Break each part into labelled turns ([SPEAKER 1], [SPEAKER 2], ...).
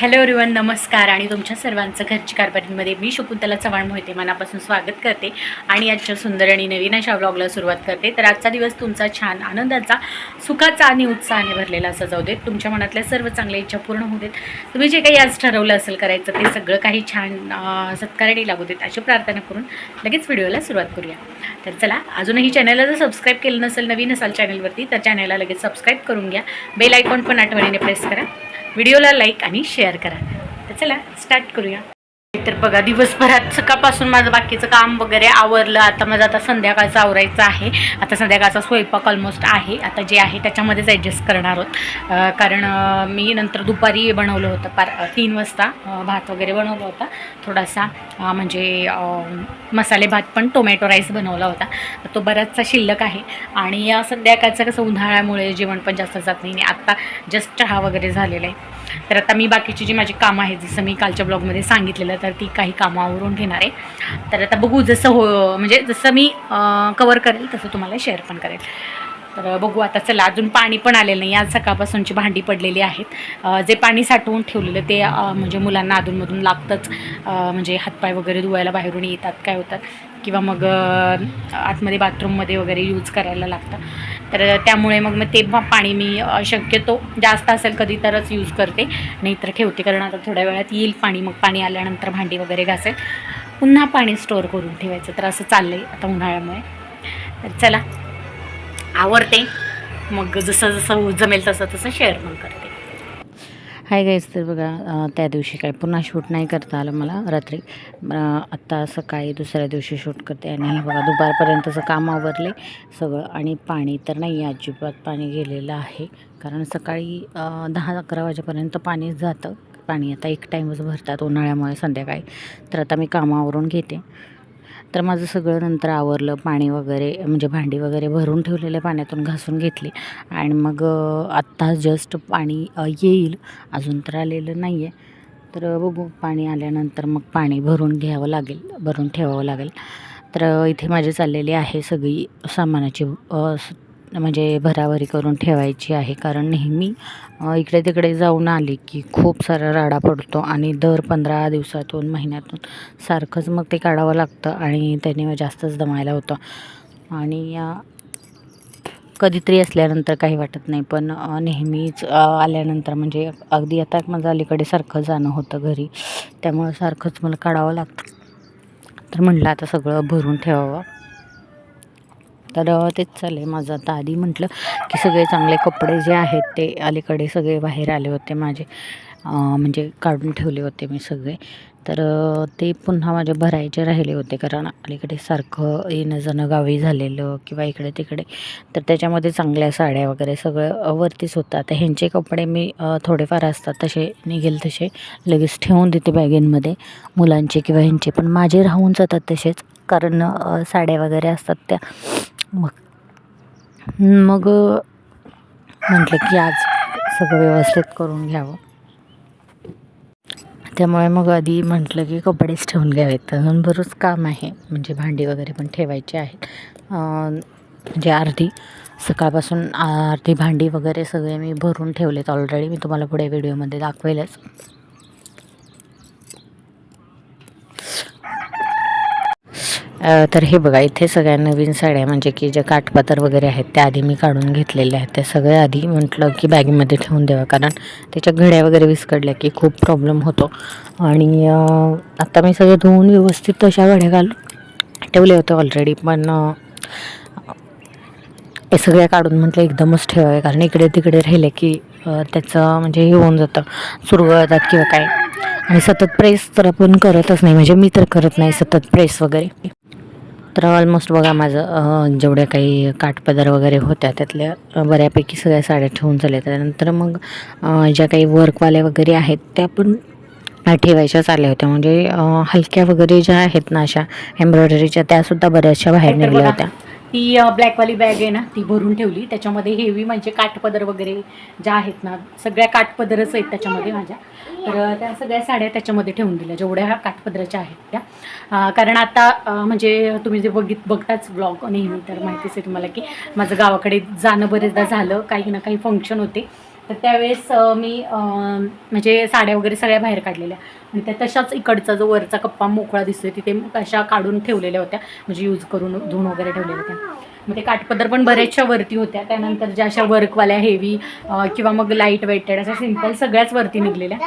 [SPEAKER 1] Hello रिवन नमस्कार आणि तुमच्या सर्वांचं घरची कारभारीमध्ये मी शकुंतला चव्हाण मोहिते मनापासून स्वागत करते आणि आजच्या सुंदर आणि नवीन अशा ब्लॉगला सुरुवात करते. तर आजचा दिवस तुमचा छान आनंदाचा सुखाचा आणि उत्साहाने भरलेला असा जाऊ देत. तुमच्या मनातल्या सर्व चांगल्या इच्छा पूर्ण होऊ देत. तुम्ही जे काही आज ठरवलं असेल करायचं ते सगळं काही छान अं, सत्काराने लागू देत अशी प्रार्थना करून लगेच व्हिडिओला सुरुवात करूया. तर चला अजूनही चॅनलला जर सबस्क्राईब केलं नसेल नवीन असाल चॅनलवरती तर चॅनलला लगेच सबस्क्राईब करून घ्या. बेल आयकॉन पण आठवणीने प्रेस करा. व्हिडिओला लाईक आणि शेअर करा. तर चला स्टार्ट करूया. तर बघा दिवसभरात सकाळपासून माझं बाकीचं काम वगैरे आवरलं. आता माझं आता संध्याकाळचं आवरायचं आहे. आता संध्याकाळचा स्वयंपाक ऑलमोस्ट आहे. आता जे आहे त्याच्यामध्येच ॲडजस्ट करणार आहोत. कारण मी नंतर दुपारी बनवलं होतं. पार तीन वाजता भात वगैरे बनवला होता. थोडासा म्हणजे मसाले भात पण टोमॅटो राईस बनवला होता. तर तो बराचसा शिल्लक आहे. आणि या संध्याकाळचं कसं उन्हाळ्यामुळे जेवण पण जास्त जात नाही. आणि आत्ता जस्ट चहा वगैरे झालेला आहे. तर आता मी बाकीची जी माझी कामं आहेत जसं मी कालच्या ब्लॉगमध्ये सांगितलेलं तर ती काही कामावरून घेणार आहे. तर आता बघू जसं हो म्हणजे जसं मी कवर करेल तसं तुम्हाला शेअर पण करेल. तर बघू आता चला अजून पाणी पण आलेलं नाही. आज सकाळपासूनची भांडी पडलेली आहेत. जे पाणी साठवून ठेवलेलं ते म्हणजे मुलांना अधूनमधून लागतंच. म्हणजे हातपाय वगैरे धुवायला बाहेरून येतात काय होतात. किंवा मग आतमध्ये बाथरूममध्ये वगैरे यूज करायला लागतं. तर त्यामुळे मग मग ते पाणी मी शक्यतो जास्त असेल कधी तरच यूज करते. नाहीतर ठेवते कारण आता थोड्या वेळात येईल पाणी. मग पाणी आल्यानंतर भांडी वगैरे घासेल. पुन्हा पाणी स्टोअर करून ठेवायचं. तर असं चाललं आहे आता उन्हाळ्यामुळे. तर चला आवडते. मग जसं जसं जमेल तसं तसं शेअर पण करते.
[SPEAKER 2] हाय गाईज तर बघा त्या दिवशी काय पुन्हा शूट नाही करता आलं मला रात्री. आत्ता सकाळी दुसऱ्या दिवशी शूट करते आणि हे बघा दुपारपर्यंतचं काम आवरले सगळं आणि पाणी तर नाही आहे अजिबात पाणी गेलेलं आहे. कारण सकाळी दहा अकरा वाजेपर्यंत पाणी जातं. पाणी आता एक टाईमच भरतात उन्हाळ्यामुळे संध्याकाळी. तर आता मी कामावरून घेते. तर माझं सगळं नंतर आवरलं पाणी वगैरे म्हणजे भांडी वगैरे भरून ठेवलेल्या पाण्यातून घासून घेतली. आणि मग आत्ता जस्ट पाणी येईल. अजून तर आलेलं नाही आहे तर बघू. पाणी आल्यानंतर मग पाणी भरून घ्यावं लागेल भरून ठेवावं लागेल. तर इथे माझी चाललेली आहे सगळी सामानाची म्हणजे भराभरी करून ठेवायची आहे. कारण नेहमी इकडे तिकडे जाऊन आले की खूप सारा राडा पडतो आणि दर पंधरा दिवसातून महिन्यातून सारखंच मग ते काढावं लागतं आणि त्याने मग जास्तच दमायला होतं. आणि कधीतरी असल्यानंतर काही वाटत नाही पण नेहमीच आल्यानंतर म्हणजे अगदी आता माझं अलीकडे सारखं जाणं होतं घरी. त्यामुळं सारखंच मला काढावं लागतं. तर म्हटलं आता सगळं भरून ठेवावं. तर तेच चाललं आहे माझं. आता आधी म्हटलं की सगळे चांगले कपडे जे आहेत ते अलीकडे सगळे बाहेर आले होते माझे. म्हणजे काढून ठेवले होते मी सगळे. तर ते पुन्हा माझे भरायचे राहिले होते कारण अलीकडे सारखं येणं जाणं गावी झालेलं किंवा इकडे तिकडे. तर त्याच्यामध्ये चांगल्या साड्या वगैरे सगळं वरतीच होतं. आता ह्यांचे कपडे मी थोडेफार असतात तसे निघेल तसे लगेच ठेवून देते बॅगेंमध्ये मुलांचे किंवा ह्यांचे. पण माझे राहून जातात तसेच कारण साड्या वगैरे असतात त्या. मग? मग म्हटलं की आज सगळं व्यवस्थित करून घ्यावं. त्यामुळे मग आधी म्हटलं की कपडेच ठेवून घ्यावेत. अजून बरंच काम आहे. म्हणजे भांडी वगैरे पण ठेवायची आहेत. म्हणजे अर्धी. सकाळपासून अर्धी भांडी वगैरे सगळे मी भरून ठेवलेत ऑलरेडी मी तुम्हाला पुढे व्हिडिओमध्ये दाखवेलच. तर हे बघा इथे सगळ्या नवीन साड्या म्हणजे की ज्या काठपातर वगैरे आहेत त्या आधी मी काढून घेतलेल्या आहेत. त्या सगळ्या आधी म्हटलं की बॅगेमध्ये ठेवून द्यावा कारण त्याच्या घड्या वगैरे विस्कडल्या की खूप प्रॉब्लेम होतो. आणि आता मी सगळे धुवून व्यवस्थित तशा घड्या घालून ठेवले होते ऑलरेडी पण हे सगळ्या काढून म्हटलं एकदमच ठेवावे कारण इकडे तिकडे राहिले की त्याचं म्हणजे हे होऊन जातं सुरगळतात किंवा काय. आणि सतत प्रेस तर आपण करतच नाही म्हणजे मी तर करत नाही सतत प्रेस वगैरे. तर ऑलमोस्ट बघा माझं जेवढ्या काही काठपदर वगैरे होत्या त्यातल्या बऱ्यापैकी सगळ्या साड्या ठेवून झाल्या त्यानंतर मग ज्या काही वर्कवाल्या वगैरे आहेत त्या पण ठेवायच्याच आल्या होत्या. म्हणजे हलक्या वगैरे ज्या आहेत ना अशा एम्ब्रॉयडरीच्या त्यासुद्धा बऱ्याचशा बाहेर निघल्या होत्या.
[SPEAKER 1] ती ब्लॅकवाली बॅग आहे ना ती भरून ठेवली. त्याच्यामध्ये हेवी म्हणजे काठपदर वगैरे ज्या आहेत ना सगळ्या काठपदरच आहेत त्याच्यामध्ये माझ्या. तर त्या सगळ्या साड्या त्याच्यामध्ये ठेवून दिल्या. जेवढ्या काठपदराच्या आहेत त्या. कारण आता म्हणजे तुम्ही जे बघित बघताच ब्लॉग नेहमी तर माहितीच आहे तुम्हाला की माझं गावाकडे जाणं बरेचदा झालं. काही ना काही फंक्शन होते. तर त्यावेळेस मी म्हणजे साड्या वगैरे सगळ्या बाहेर काढलेल्या. आणि त्या तशाच इकडचा जो वरचा कप्पा मोकळा दिसतोय तिथे तशा काढून ठेवलेल्या होत्या. म्हणजे यूज करून धुवून वगैरे ठेवलेल्या होत्या. मग ते काटपदर पण बऱ्याचशा वरती होत्या. त्यानंतर ज्या अशा वर्कवाल्या हेवी किंवा मग लाइट वेटेड अशा सिंपल सगळ्याच वरती निघलेल्या.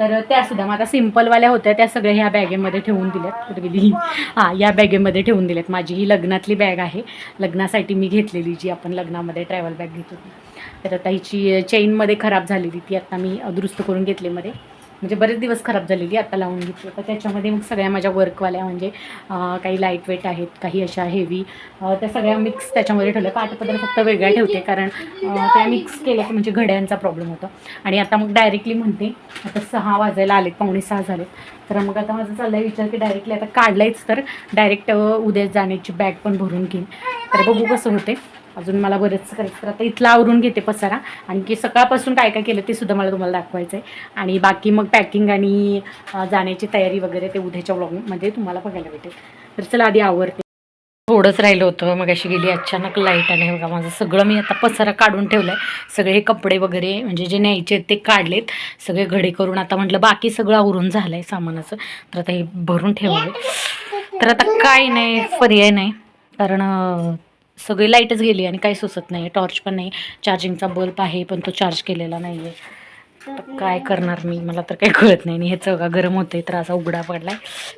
[SPEAKER 1] तर त्यासुद्धा मग आता सिम्पलवाल्या होत्या त्या सगळ्या ह्या बॅगेमध्ये ठेवून दिल्यात. कुठे गेली हां? या बॅगेमध्ये ठेवून दिल्यात. माझी ही लग्नातली बॅग आहे. लग्नासाठी मी घेतलेली जी आपण लग्नामध्ये ट्रॅव्हल बॅग घेत होती तर आता हिची चेनमध्ये खराब झालेली ती आत्ता मी दुरुस्त करून घेतली मध्ये. म्हणजे बरेच दिवस खराब झालेली आता लावून घेतली. तर त्याच्यामध्ये मग सगळ्या माझ्या वर्कवाल्या म्हणजे काही लाइट वेट आहेत काही अशा हेवी त्या सगळ्या मिक्स त्याच्यामध्ये ठेवल्या. पाठपत्र फक्त वेगळ्या ठेवते कारण त्या मिक्स केल्या की म्हणजे घड्यांचा प्रॉब्लेम होतो. आणि आता मग डायरेक्टली म्हणते आता सहा वाजायला आलेत पावणे सहा झालेत. तर मग आता माझं चाललं आहे विचार की डायरेक्टली आता काढलायच तर डायरेक्ट उद्या जाण्याची बॅग पण भरून घेईन. तर बघू कसं होते अजून मला बरंच करायचं तर आता इथला आवरून घेते पसारा. आणखी सकाळपासून काय काय केलं ते सुद्धा मला तुम्हाला दाखवायचं आहे आणि बाकी मग पॅकिंग आणि जाण्याची तयारी वगैरे ते उद्याच्या ब्लॉगमध्ये तुम्हाला बघायला भेटेल. तर चला आधी आवडते थोडंच राहिलं होतं मग अशी गेली अचानक लाइट आणि बघा माझं सगळं मी आता पसारा काढून ठेवलं आहे सगळे कपडे वगैरे म्हणजे जे न्यायचे आहेत ते काढलेत. सगळे घडे करून आता म्हटलं बाकी सगळं आवरून झालं आहे सामानाचं. तर आता हे भरून ठेवलं तर आता काय नाही पर्याय नाही. कारण सगळी लाईटच गेली आणि काही सुचत नाही. टॉर्च पण नाही. चार्जिंगचा बल्ब आहे पण तो चार्ज केलेला नाही आहे तर काय करणार मी? मला तर काही कळत नाही. आणि हे का गरम होते तर असा उघडा पडलाय.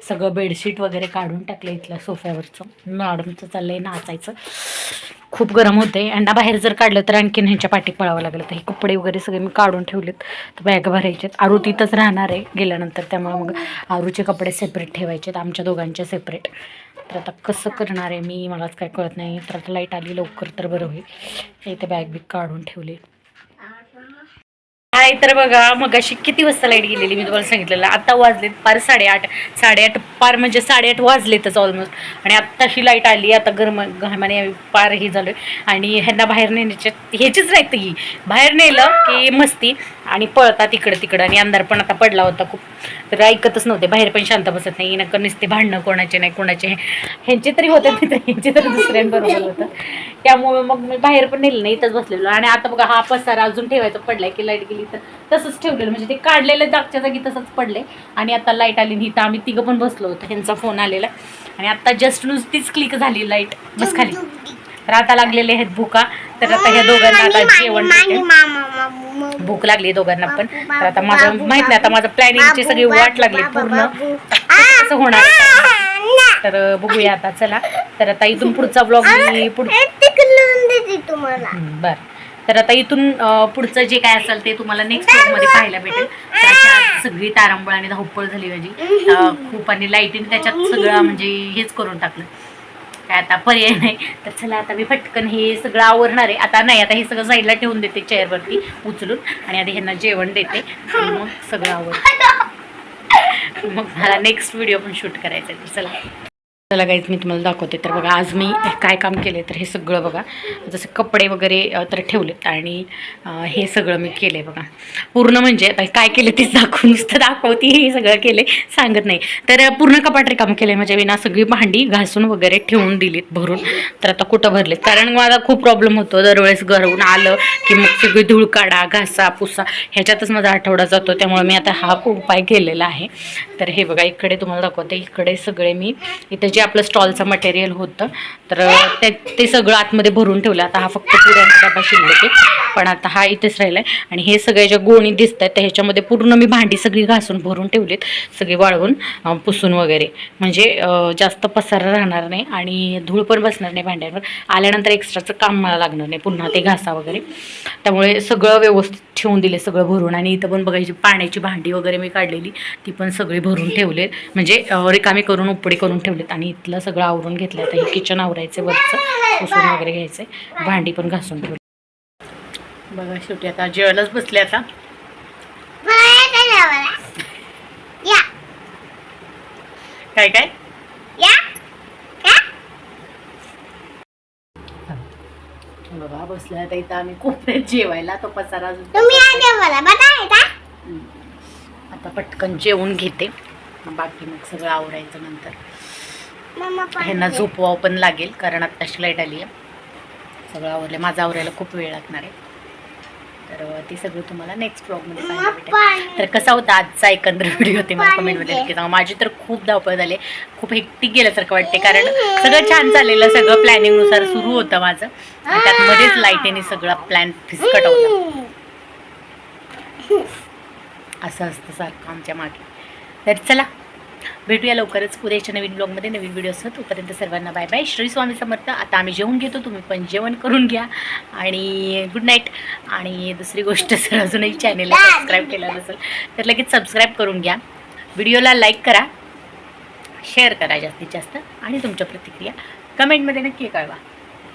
[SPEAKER 1] सगळं बेडशीट वगैरे काढून टाकलं इथल्या सोफ्यावरचं मॅडमचं चाललंय नाचायचं. खूप गरम होते आणि बाहेर जर काढलं तर आणखीन ह्यांच्या पाठी पळावं लागलं. तर हे कपडे वगैरे सगळे मी काढून ठेवलेत. तर बॅग भरायचेत. आरू तिथंच राहणार आहे गेल्यानंतर. त्यामुळे मग आरूचे कपडे सेपरेट ठेवायचेत. आमच्या दोघांचे सेपरेट तर आता कसं करणार आहे मी? मलाच काय कळत नाही. तर आता लाइट आली लवकर तर बरं होईल. इथे बॅग बिग काढून ठेवली हाय तर बघा मग अशी किती वाजता लाइट गेलेली मी तुम्हाला सांगितलेलं. आता वाजलेत पार साडेआठ साडेआठ पार म्हणजे साडेआठ वाजलेतच ऑलमोस्ट आणि आत्ताशी लाइट आली आता गरम घामाने पार हे झालो आणि ह्यांना बाहेर नेण्याच्या ह्याचीच नाही ही. बाहेर नेलं की मस्ती आणि पळतात इकडं तिकडं. आणि अंधार पण आता पडला होता खूप. तर ऐकतच नव्हते. बाहेर पण शांत बसत नाही. नक्क नुसते भांडणं कोणाचे नाही कोणाचे ह्यांचे तरी होते ह्यांचे तरी दुसऱ्यांबरोबर होतं. त्यामुळे मग मी बाहेर पण नेलं नाही इथंच बसलेलो. आणि आता बघा हा पसारा अजून ठेवायचा पडलाय की लाइट गेली. तर तसंच ठेवलेलं म्हणजे ते काढलेलं जागच्या जागी तसंच पडले. आणि आता लाइट आली आणि इथं आम्ही तिघं पण बसलो होतो ह्यांचा फोन आलेला. आणि आता जस्ट नुसतीच क्लिक झाली लाइट बस खाली. तर आता लागलेले आहेत भुका तर आता ह्या दोघांना आता जेवण. भूक लागली दोघांना पण. तर आता माझं माहीत नाही आता माझं प्लॅनिंगची सगळी वाट लागली पूर्ण. कसं कसं होणार. तर बघूया आता चला. तर आता इथून पुढचा ब्लॉग मी पुढ बर. तर आता इथून पुढचं जे काय असेल ते तुम्हाला नेक्स्टमध्ये पाहायला भेटेल. सगळी तारांबळ आणि धावपळ झाली माझी. खूप आणि लाईटीने त्याच्यात सगळं म्हणजे हेच करून टाकलं. काय आता पर्याय नाही. तर चला आता मी पटकन हे सगळं आवरणार आहे. आता नाही आता हे सगळं साईडला ठेवून देते चेअरवरती उचलून आणि आधी ह्यांना जेवण देते. मग सगळं आवर मग मला नेक्स्ट व्हिडिओ पण शूट करायचा आहे तर चला. चला गाईज मी तुम्हाला दाखवते. तर बघा आज मी काय काम केले तर हे सगळं बघा. जसं कपडे वगैरे तर ठेवलेत आणि हे सगळं मी केले बघा. पूर्ण म्हणजे काय केलं तेच दाखवून नुसतं दाखवते हे सगळं केले सांगत नाही. तर पूर्ण कपाट काम केले म्हणजे विना सगळी भांडी घासून वगैरे ठेवून दिलीत भरून. तर आता कुठं भरलेत? कारण मला खूप प्रॉब्लेम होतो. दरवेळेस घरून आलं की मग सगळी धूळ काढा घासा पुसा. ह्याच्यातच माझा आठवडा जातो. त्यामुळे मी आता हा उपाय केलेला आहे. तर हे बघा इकडे तुम्हाला दाखवते. इकडे सगळे मी इथे जे आपलं स्टॉलचं मटेरियल होतं तर ते ते सगळं आतमध्ये भरून ठेवलं. आता हा फक्त पुऱ्यांचा डबा शिल्लक आहे पण आता हा इथेच राहिला आहे आणि हे सगळे ज्या गोणी दिसत आहेत त्या ह्याच्यामध्ये पूर्ण मी भांडी सगळी घासून भरून ठेवलीत सगळी वाळवून पुसून वगैरे. म्हणजे जास्त पसारा राहणार नाही आणि धूळ पण बसणार नाही भांड्यांवर. आल्यानंतर एक्स्ट्राचं काम मला लागणार नाही पुन्हा ते घासा वगैरे. त्यामुळे सगळं व्यवस्थित ठेवून दिले सगळं भरून. आणि इथं पण बघायची पाण्याची भांडी वगैरे मी काढलेली ती पण सगळी भरून ठेवलेत. म्हणजे रिकामी करून उपडी करून ठेवलेत. आणि इथलं सगळं आवरून घेतलं आता हे किचन आवरायचं वरचं पुसून वगैरे घ्यायचं भांडी पण घासून ठेवली. बघा शेवटी आता जेवायलाच बसले आता. काय काय?
[SPEAKER 3] या.
[SPEAKER 1] बघा बसल्या आता इथं आम्ही कोपऱ्यात जेवायला. तो पसारा. आता पटकन जेवून घेते. बाकी मग सगळं आवरायचं नंतर. ह्यांना झोपवावं पण लागेल कारण आत्ताशी लाइट आली आहे सगळं आवरलं माझं आवरायला खूप वेळ लागणार आहे. तर ते सगळं तुम्हाला नेक्स्ट ब्लॉगमध्ये पाहायला भेटेल. तर कसा होता आजचा एकंदर व्हिडिओ ते मला कमेंटमध्ये. नक्की सांगा. माझी तर खूप धावपळ झाली खूप हेक्टिक गेल्यासारखं वाटते कारण सगळं छान चाललेलं सगळं प्लॅनिंगनुसार सुरू होतं माझं. त्यात मध्येच लाईटीने सगळा प्लॅन फिसकटवला
[SPEAKER 3] हम्म.
[SPEAKER 1] असं असतं सारखं आमच्या मागे. तर चला भेटूया लवकरच उद्याच्या नवीन ब्लॉगमध्ये. नवीन व्हिडिओ असतो तोपर्यंत सर्वांना बाय बाय श्री स्वामी समर्थ. आता आम्ही जेवून घेतो तुम्ही पण जेवण करून घ्या. आणि गुड नाईट आणि दुसरी गोष्ट सर अजूनही चॅनेलला सबस्क्राईब केलं नसेल तर लगेच सबस्क्राईब करून घ्या. व्हिडिओला लाईक करा. शेअर करा जास्तीत जास्त. आणि तुमच्या प्रतिक्रिया कमेंटमध्ये नक्की कळवा.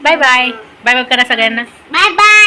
[SPEAKER 1] बाय बाय बाय बाय करा सगळ्यांना.
[SPEAKER 3] Bye bye